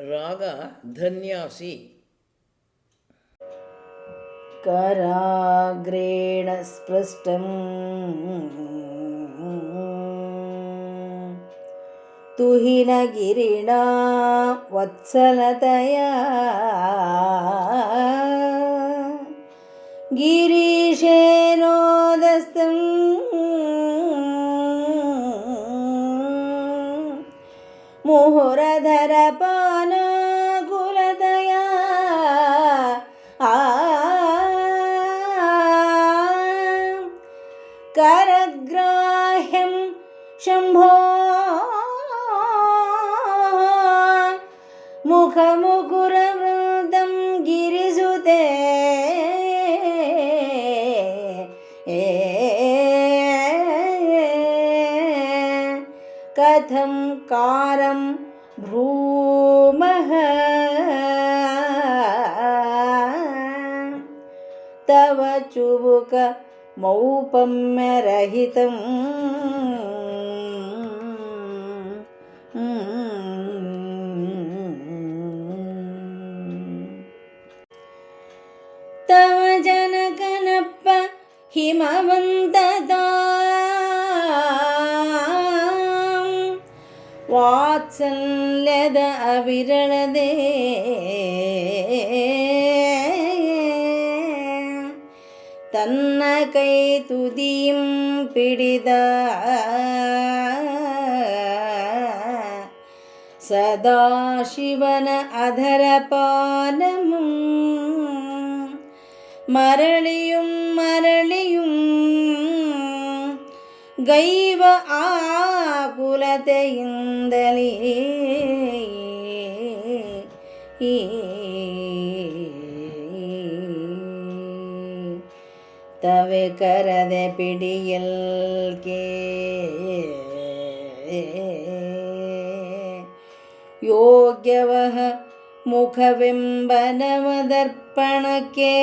राग धन्यासि। कराग्रेण स्पृष्टम्। तुहिणगिरिणा वत्सलतया। गिरीशेनोदस्तम् मुखमुकुरवृन्दं गिरिसुते कथं कारं भ्रूमः तव चुबुक मौपम्यरहितम् ഹിമവന്തതാം വാത്സല്യത അവിരണതേ. തന്ന കൈ തുതിയും പിടിത. സദാശിവന അധരപാനമും മരളിയും മരളിയും ഗൈവ ആകുലതയിന്തലി. തവെ കരത പിടിയൽ കേ. യോഗ്യവഹ മുഖവിംബനമതർപ്പണക്കേ.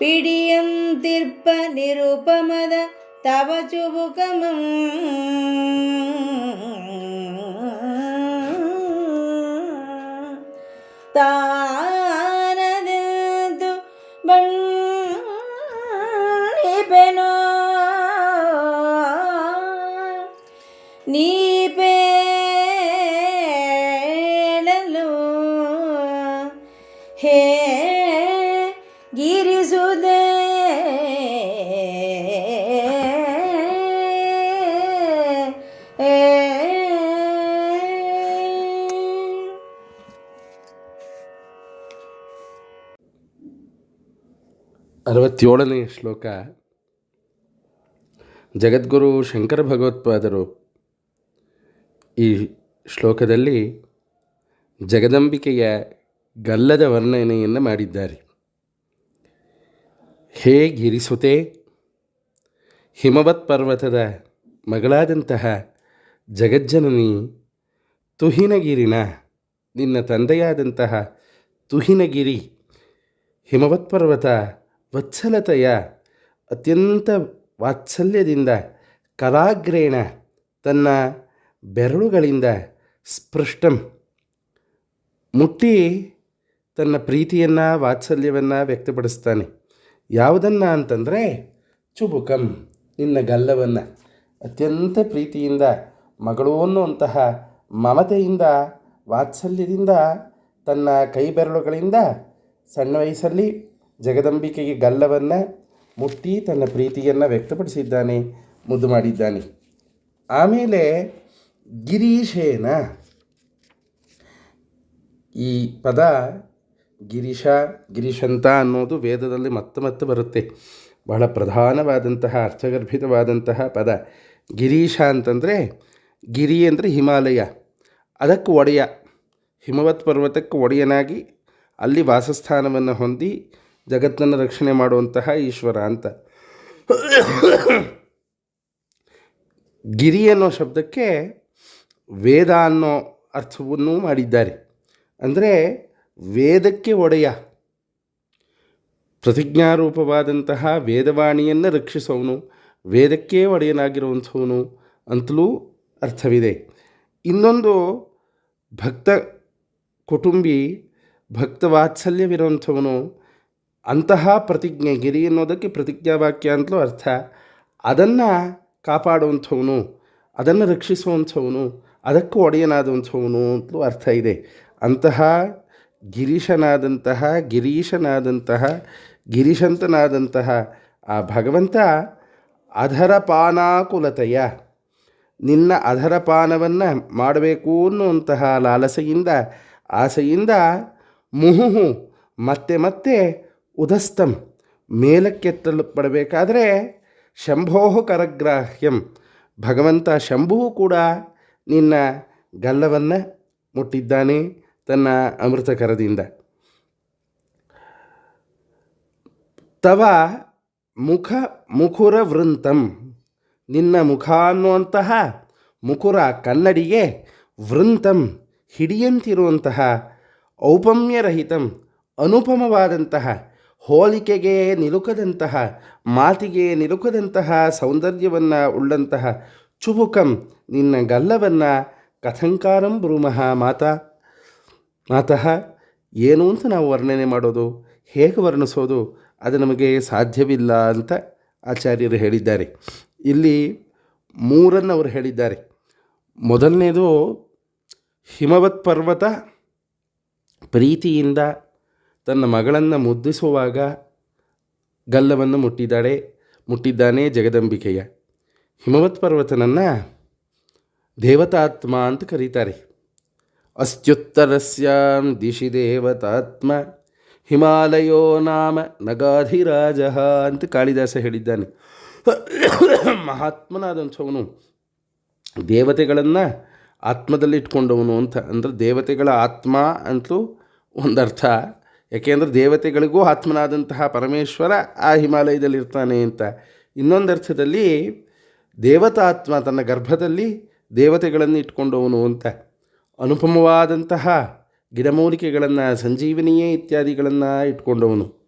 പിടിയന്തിർപ്പ നിരുപമത തവ ചുബുകമം താ ಹೇ ಗಿರಿಸುದೆ. ಅರವತ್ತೇಳನೆಯ ಶ್ಲೋಕ. ಜಗದ್ಗುರು ಶಂಕರ ಭಗವತ್ಪಾದರು. ಈ ಶ್ಲೋಕದಲ್ಲಿ ಜಗದಂಬಿಕೆಯ ಗಲ್ಲದ ವರ್ಣನೆಯನ್ನು ಮಾಡಿದ್ದಾರೆ. ಹೇ ಗಿರಿಸುತೆ, ಹಿಮವತ್ ಪರ್ವತದ ಮಗಳಾದಂತಹ ಜಗಜ್ಜನನಿ, ತುಹಿನಗಿರಿನ ನಿನ್ನ ತಂದೆಯಾದಂತಹ ತುಹಿನಗಿರಿ, ಹಿಮವತ್ ಪರ್ವತ ವತ್ಸಲತೆಯ ಅತ್ಯಂತ ವಾತ್ಸಲ್ಯದಿಂದ ಕರಾಗ್ರೇಣ ತನ್ನ ಬೆರಳುಗಳಿಂದ ಸ್ಪೃಷ್ಟಂ. ಮುಟ್ಟಿ ತನ್ನ ಪ್ರೀತಿಯನ್ನು, ವಾತ್ಸಲ್ಯವನ್ನು ವ್ಯಕ್ತಪಡಿಸ್ತಾನೆ. ಯಾವುದನ್ನು ಅಂತಂದರೆ, ಚುಬುಕಂ, ನಿನ್ನ ಗಲ್ಲವನ್ನು. ಅತ್ಯಂತ ಪ್ರೀತಿಯಿಂದ, ಮಗಳು ಅನ್ನುವಂತಹ ಮಮತೆಯಿಂದ, ವಾತ್ಸಲ್ಯದಿಂದ, ತನ್ನ ಕೈ ಬೆರಳುಗಳಿಂದ ಸಣ್ಣ ವಯಸ್ಸಲ್ಲಿ ಜಗದಂಬಿಕೆಗೆ ಗಲ್ಲವನ್ನು ಮುಟ್ಟಿ ತನ್ನ ಪ್ರೀತಿಯನ್ನು ವ್ಯಕ್ತಪಡಿಸಿದ್ದಾನೆ, ಮುದ್ದು ಮಾಡಿದ್ದಾನೆ. ಆಮೇಲೆ ಗಿರೀಶೇನ ಈ ಪದ ಗಿರೀಶ ಗಿರೀಶಂತ ಅನ್ನೋದು ವೇದದಲ್ಲಿ ಮತ್ತೆ ಮತ್ತೆ ಬರುತ್ತೆ. ಬಹಳ ಪ್ರಧಾನವಾದಂತಹ, ಅರ್ಥಗರ್ಭಿತವಾದಂತಹ ಪದ. ಗಿರೀಶ ಅಂತಂದರೆ ಗಿರಿ ಅಂದರೆ ಹಿಮಾಲಯ. ಅದಕ್ಕೆ ಒಡೆಯ. ಹಿಮವತ್ ಪರ್ವತಕ್ಕೆ ಒಡೆಯನಾಗಿ ಅಲ್ಲಿ ವಾಸಸ್ಥಾನವನ್ನು ಹೊಂದಿ ಜಗತ್ತನ್ನು ರಕ್ಷಣೆ ಮಾಡುವಂತಹ ಈಶ್ವರ ಅಂತ. ಗಿರಿ ಅನ್ನೋ ಶಬ್ದಕ್ಕೆ ವೇದ ಅನ್ನೋ ಅರ್ಥವನ್ನು ಮಾಡಿದ್ದಾರೆ. ಅಂದರೆ ವೇದಕ್ಕೆ ಒಡೆಯ. ಪ್ರತಿಜ್ಞಾರೂಪವಾದಂತಹ ವೇದವಾಣಿಯನ್ನು ರಕ್ಷಿಸೋನು, ವೇದಕ್ಕೇ ಒಡೆಯನಾಗಿರುವಂಥವನು ಅಂತಲೂ ಅರ್ಥವಿದೆ. ಇನ್ನೊಂದು ಭಕ್ತ ಕುಟುಂಬಿ, ಭಕ್ತ ವಾತ್ಸಲ್ಯವಿರುವಂಥವನು ಅಂತಹ ಪ್ರತಿಜ್ಞೆ ಗಿರಿ ಅನ್ನೋದಕ್ಕೆ ಪ್ರತಿಜ್ಞಾವಾಕ್ಯ ಅಂತಲೂ ಅರ್ಥ. ಅದನ್ನು ಕಾಪಾಡುವಂಥವನು, ಅದನ್ನು ರಕ್ಷಿಸುವಂಥವನು, ಅದಕ್ಕೂ ಒಡೆಯನಾದಂಥವನು ಅಂತಲೂ ಅರ್ಥ ಇದೆ. ಅಂತಹ ಗಿರೀಶನಾದಂತಹ ಗಿರೀಶನಾದಂತಹ, ಗಿರೀಶಂತನಾದಂತಹ ಆ ಭಗವಂತ ಅಧರ ಪಾನಾಕುಲತೆಯ ನಿನ್ನ ಅಧರಪಾನವನ್ನು ಮಾಡಬೇಕು ಅನ್ನುವಂತಹ ಲಾಲಸೆಯಿಂದ, ಆಸೆಯಿಂದ ಮುಹುಹು ಮತ್ತೆ ಮತ್ತೆ ಉದಸ್ತಂ ಮೇಲಕ್ಕೆತ್ತಲು ಪಡಬೇಕಾದರೆ ಶಂಭೋಹ ಕರಗ್ರಾಹ್ಯಂ. ಭಗವಂತ ಶಂಭುವು ಕೂಡ ನಿನ್ನ ಗಲ್ಲವನ್ನು ಮುಟ್ಟಿದ್ದಾನೆ. ತನ್ನ ಅಮೃತಕರದಿಂದ ತವ ಮುಖ ಮುಖುರ ವೃಂತಂ. ನಿನ್ನ ಮುಖ ಅನ್ನುವಂತಹ ಮುಖುರ ಕನ್ನಡಿಗೆ ವೃಂತಂ ಹಿಡಿಯಂತಿರುವಂತಹ ಔಪಮ್ಯರಹಿತಂ ಅನುಪಮವಾದಂತಹ ಹೋಲಿಕೆಗೆ ನಿಲುಕದಂತಹ ಮಾತಿಗೆ ನಿಲುಕದಂತಹ ಸೌಂದರ್ಯವನ್ನು ಉಳ್ಳಂತಹ ಚುಬುಕಂ ನಿನ್ನ ಗಲ್ಲವನ್ನು ಕಥಂಕಾರಂ ಬ್ರೂಮಃ ಮಾತಾ. ಮಾತಃ ಏನು ಅಂತ ನಾವು ವರ್ಣನೆ ಮಾಡೋದು, ಹೇಗೆ ವರ್ಣಿಸೋದು, ಅದು ನಮಗೆ ಸಾಧ್ಯವಿಲ್ಲ ಅಂತ ಆಚಾರ್ಯರು ಹೇಳಿದ್ದಾರೆ. ಇಲ್ಲಿ ಮೂರನ್ನು ಅವರು ಹೇಳಿದ್ದಾರೆ. ಮೊದಲನೇದು, ಹಿಮವತ್ ಪರ್ವತ ಪ್ರೀತಿಯಿಂದ ತನ್ನ ಮಗಳನ್ನು ಮುದ್ದಿಸುವಾಗ ಗಲ್ಲವನ್ನು ಮುಟ್ಟಿದ್ದಾಳೆ, ಮುಟ್ಟಿದ್ದಾನೆ ಜಗದಂಬಿಕೆಯ. ಹಿಮವತ್ ಪರ್ವತನನ್ನು ದೇವತಾತ್ಮ ಅಂತ ಕರೀತಾರೆ. ಅಸ್ತ್ಯುತ್ತರಸ್ಯಾಂ ದಿಶಿ ದೇವತಾತ್ಮ. ಹಿಮಾಲಯೋ ನಾಮ ನಗಾಧಿರಾಜ ಅಂತ ಕಾಳಿದಾಸ ಹೇಳಿದ್ದಾನೆ. ಮಹಾತ್ಮನಾದಂಥವನು ದೇವತೆಗಳನ್ನು ಆತ್ಮದಲ್ಲಿ ಇಟ್ಕೊಂಡವನು ಅಂತ. ಅಂದರೆ ದೇವತೆಗಳ ಆತ್ಮ ಅಂತಲೂ ಒಂದರ್ಥ. ಯಾಕೆಂದರೆ ದೇವತೆಗಳಿಗೂ ಆತ್ಮನಾದಂತಹ ಪರಮೇಶ್ವರ ಆ ಹಿಮಾಲಯದಲ್ಲಿರ್ತಾನೆ ಅಂತ. ಇನ್ನೊಂದು ಅರ್ಥದಲ್ಲಿ ದೇವತಾತ್ಮ ತನ್ನ ಗರ್ಭದಲ್ಲಿ ದೇವತೆಗಳನ್ನು ಇಟ್ಕೊಂಡವನು ಅಂತ. ಅನುಪಮವಾದಂತಹ ಗಿಡಮೂಲಿಕೆಗಳನ್ನು, ಸಂಜೀವನಿಯೇ ಇತ್ಯಾದಿಗಳನ್ನು ಇಟ್ಕೊಂಡವನು.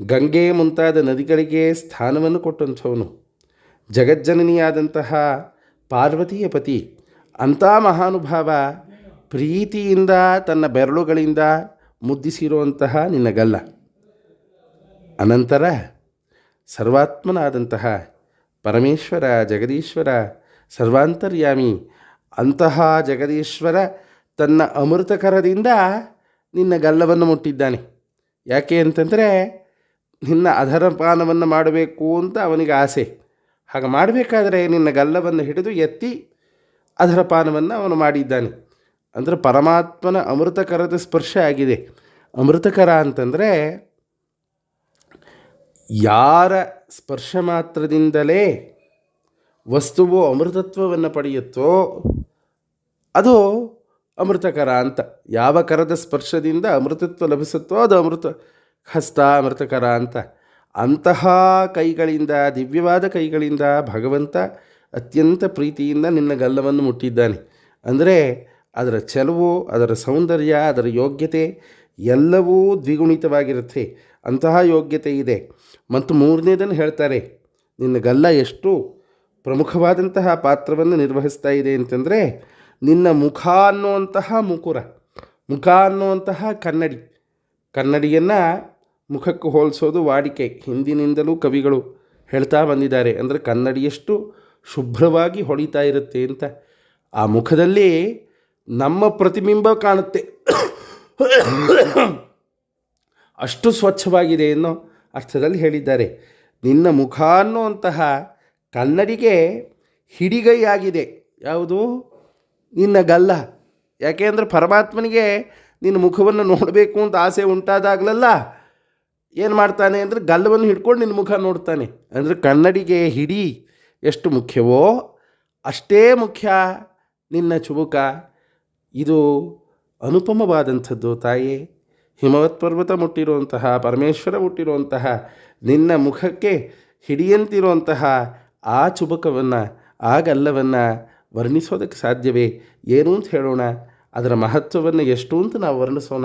ಗಂಗೆ ಮುಂತಾದ ನದಿಗಳಿಗೆ ಸ್ಥಾನವನ್ನು ಕೊಟ್ಟಂಥವನು. ಜಗಜ್ಜನನಿಯಾದಂತಹ ಪಾರ್ವತಿಯ ಪತಿ, ಅಂಥ ಮಹಾನುಭಾವ ಪ್ರೀತಿಯಿಂದ ತನ್ನ ಬೆರಳುಗಳಿಂದ ಮುದ್ದಿಸಿರುವಂತಹ ನಿನ್ನ ಗಲ್ಲ ಅನಂತರ ಸರ್ವಾತ್ಮನಾದಂತಹ ಪರಮೇಶ್ವರ, ಜಗದೀಶ್ವರ, ಸರ್ವಾಂತರ್ಯಾಮಿ, ಅಂತಹ ಜಗದೀಶ್ವರ ತನ್ನ ಅಮೃತಕರದಿಂದ ನಿನ್ನ ಗಲ್ಲವನ್ನು ಮುಟ್ಟಿದ್ದಾನೆ. ಯಾಕೆ ಅಂತಂದರೆ ನಿನ್ನ ಅಧರಪಾನವನ್ನು ಮಾಡಬೇಕು ಅಂತ ಅವನಿಗೆ ಆಸೆ. ಹಾಗೆ ಮಾಡಬೇಕಾದ್ರೆ ನಿನ್ನ ಗಲ್ಲವನ್ನು ಹಿಡಿದು ಎತ್ತಿ ಅಧರಪಾನವನ್ನು ಅವನು ಮಾಡಿದ್ದಾನೆ. ಅಂದರೆ ಪರಮಾತ್ಮನ ಅಮೃತಕರದ ಸ್ಪರ್ಶ ಆಗಿದೆ. ಅಮೃತಕರ ಅಂತಂದರೆ ಯಾರ ಸ್ಪರ್ಶ ಮಾತ್ರದಿಂದಲೇ ವಸ್ತುವು ಅಮೃತತ್ವವನ್ನು ಪಡೆಯುತ್ತೋ, ಅದು ಅಮೃತಕರ ಅಂತ. ಯಾವ ಕರದ ಸ್ಪರ್ಶದಿಂದ ಅಮೃತತ್ವ ಲಭಿಸುತ್ತೋ ಅದು ಅಮೃತ, ಹಸ್ತ ಅಮೃತಕರ ಅಂತ. ಅಂತಹ ಕೈಗಳಿಂದ, ದಿವ್ಯವಾದ ಕೈಗಳಿಂದ ಭಗವಂತ ಅತ್ಯಂತ ಪ್ರೀತಿಯಿಂದ ನಿನ್ನ ಗಲ್ಲವನ್ನು ಮುಟ್ಟಿದ್ದಾನೆ. ಅಂದರೆ ಅದರ ಚೆಲುವು, ಅದರ ಸೌಂದರ್ಯ, ಅದರ ಯೋಗ್ಯತೆ ಎಲ್ಲವೂ ದ್ವಿಗುಣಿತವಾಗಿರುತ್ತೆ. ಅಂತಹ ಯೋಗ್ಯತೆ ಇದೆ. ಮತ್ತು ಮೂರನೇದನ್ನು ಹೇಳ್ತಾರೆ, ನಿನ್ನ ಗಲ್ಲ ಎಷ್ಟು ಪ್ರಮುಖವಾದಂತಹ ಪಾತ್ರವನ್ನು ನಿರ್ವಹಿಸ್ತಾ ಇದೆ ಅಂತಂದರೆ ನಿನ್ನ ಮುಖ ಅನ್ನುವಂತಹ ಮುಕುರ, ಮುಖ ಅನ್ನುವಂತಹ ಕನ್ನಡಿ. ಕನ್ನಡಿಯನ್ನು ಮುಖಕ್ಕೆ ಹೋಲಿಸೋದು ವಾಡಿಕೆ. ಹಿಂದಿನಿಂದಲೂ ಕವಿಗಳು ಹೇಳ್ತಾ ಬಂದಿದ್ದಾರೆ. ಅಂದರೆ ಕನ್ನಡಿಯಷ್ಟು ಶುಭ್ರವಾಗಿ ಹೊಳಿತಾ ಇರುತ್ತೆ ಅಂತ. ಆ ಮುಖದಲ್ಲಿ ನಮ್ಮ ಪ್ರತಿಬಿಂಬ ಕಾಣುತ್ತೆ. ಅಷ್ಟು ಸ್ವಚ್ಛವಾಗಿದೆ ಅನ್ನೋ ಅರ್ಥದಲ್ಲಿ ಹೇಳಿದ್ದಾರೆ. ನಿನ್ನ ಮುಖ ಅನ್ನುವಂತಹ ಕನ್ನಡಿಗೆ ಹಿಡಿಗೈಯಾಗಿದೆ. ಯಾವುದು? ನಿನ್ನ ಗಲ್ಲ. ಯಾಕೆ ಅಂದರೆ ಪರಮಾತ್ಮನಿಗೆ ನಿನ್ನ ಮುಖವನ್ನು ನೋಡಬೇಕು ಅಂತ ಆಸೆ ಉಂಟಾದಾಗಲೆಲ್ಲ, ಏನು ಮಾಡ್ತಾನೆ ಅಂದರೆ ಗಲ್ಲವನ್ನು ಹಿಡ್ಕೊಂಡು ನಿನ್ನ ಮುಖ ನೋಡ್ತಾನೆ. ಅಂದರೆ ಕನ್ನಡಿಗೆ ಹಿಡಿ ಎಷ್ಟು ಮುಖ್ಯವೋ ಅಷ್ಟೇ ಮುಖ್ಯ ನಿನ್ನ ಚುಬುಕ. ಇದು ಅನುಪಮವಾದಂಥದ್ದು ತಾಯೇ. ಹಿಮವತ್ ಪರ್ವತ ಮುಟ್ಟಿರುವಂತಹ, ಪರಮೇಶ್ವರ ಮುಟ್ಟಿರುವಂತಹ, ನಿನ್ನ ಮುಖಕ್ಕೆ ಹಿಡಿಯಂತಿರುವಂತಹ ಆ ಚುಬುಕವನ್ನು, ಆ ಗಲ್ಲವನ್ನು ವರ್ಣಿಸೋದಕ್ಕೆ ಸಾಧ್ಯವೇ? ಏನು ಅಂತ ಹೇಳೋಣ. ಅದರ ಮಹತ್ವವನ್ನು ಎಷ್ಟು ಅಂತ ನಾವು ವರ್ಣಿಸೋಣ.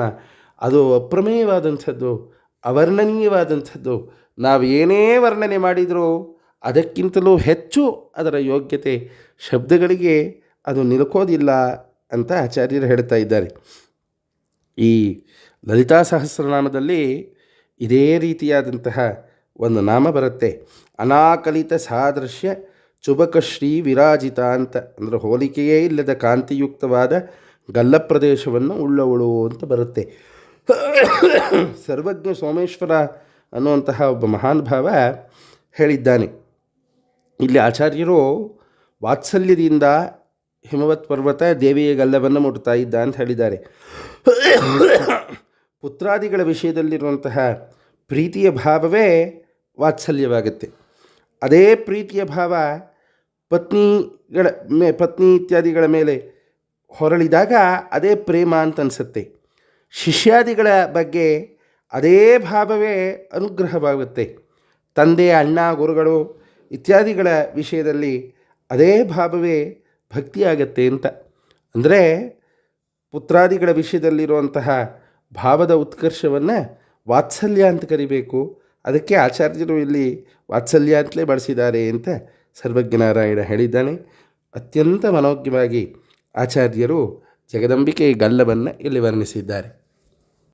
ಅದು ಅಪ್ರಮೇಯವಾದಂಥದ್ದು, ಅವರ್ಣನೀಯವಾದಂಥದ್ದು. ನಾವು ಏನೇ ವರ್ಣನೆ ಮಾಡಿದರೂ ಅದಕ್ಕಿಂತಲೂ ಹೆಚ್ಚು ಅದರ ಯೋಗ್ಯತೆ. ಶಬ್ದಗಳಿಗೆ ಅದು ನಿಲುಕೋದಿಲ್ಲ ಅಂತ ಆಚಾರ್ಯರು ಹೇಳ್ತಾ ಇದ್ದಾರೆ. ಈ ಲಲಿತಾ ಸಹಸ್ರನಾಮದಲ್ಲಿ ಇದೇ ರೀತಿಯಾದಂತಹ ಒಂದು ನಾಮ ಬರುತ್ತೆ. ಅನಾಕಲಿತ ಸಾದೃಶ್ಯ ಚುಬಕಶ್ರೀ ವಿರಾಜಿತ ಅಂತ ಅಂದರೆ ಹೋಲಿಕೆಯೇ ಇಲ್ಲದ ಕಾಂತಿಯುಕ್ತವಾದ ಗಲ್ಲ ಪ್ರದೇಶವನ್ನು ಉಳ್ಳವಳು ಅಂತ ಬರುತ್ತೆ. ಸರ್ವಜ್ಞ ಸೋಮೇಶ್ವರ ಅನ್ನುವಂತಹ ಒಬ್ಬ ಮಹಾನ್ ಭಾವ ಹೇಳಿದ್ದಾನೆ. ಇಲ್ಲಿ ಆಚಾರ್ಯರು ವಾತ್ಸಲ್ಯದಿಂದ ಹಿಮವತ್ ಪರ್ವತ ದೇವಿಯ ಗಲ್ಲವನ್ನು ಮುಟ್ತಾ ಇದ್ದ ಅಂತ ಹೇಳಿದ್ದಾರೆ. ಪುತ್ರಾದಿಗಳ ವಿಷಯದಲ್ಲಿರುವಂತಹ ಪ್ರೀತಿಯ ಭಾವವೇ ವಾತ್ಸಲ್ಯವಾಗುತ್ತೆ. ಅದೇ ಪ್ರೀತಿಯ ಭಾವ ಪತ್ನಿಗಳ ಮೇ, ಪತ್ನಿ ಇತ್ಯಾದಿಗಳ ಮೇಲೆ ಹೊರಳಿದಾಗ ಅದೇ ಪ್ರೇಮ ಅಂತ ಅನಿಸುತ್ತೆ. ಶಿಷ್ಯಾದಿಗಳ ಬಗ್ಗೆ ಅದೇ ಭಾವವೇ ಅನುಗ್ರಹವಾಗುತ್ತೆ. ತಂದೆ, ಅಣ್ಣ, ಗುರುಗಳು ಇತ್ಯಾದಿಗಳ ವಿಷಯದಲ್ಲಿ ಅದೇ ಭಾವವೇ ಭಕ್ತಿಯಾಗತ್ತೆ ಅಂತ. ಅಂದರೆ ಪುತ್ರಾದಿಗಳ ವಿಷಯದಲ್ಲಿರುವಂತಹ ಭಾವದ ಉತ್ಕರ್ಷವನ್ನು ವಾತ್ಸಲ್ಯ ಅಂತ ಕರಿಬೇಕು. ಅದಕ್ಕೆ ಆಚಾರ್ಯರು ಇಲ್ಲಿ ವಾತ್ಸಲ್ಯ ಅಂತಲೇ ಬಳಸಿದ್ದಾರೆ ಅಂತ ಸರ್ವಜ್ಞನಾರಾಯಣ ಹೇಳಿದ್ದಾನೆ. ಅತ್ಯಂತ ಮನೋಜ್ಞವಾಗಿ ಆಚಾರ್ಯರು ಜಗದಂಬಿಕೆ ಗಲ್ಲವನ್ನು ಇಲ್ಲಿ ವರ್ಣಿಸಿದ್ದಾರೆ.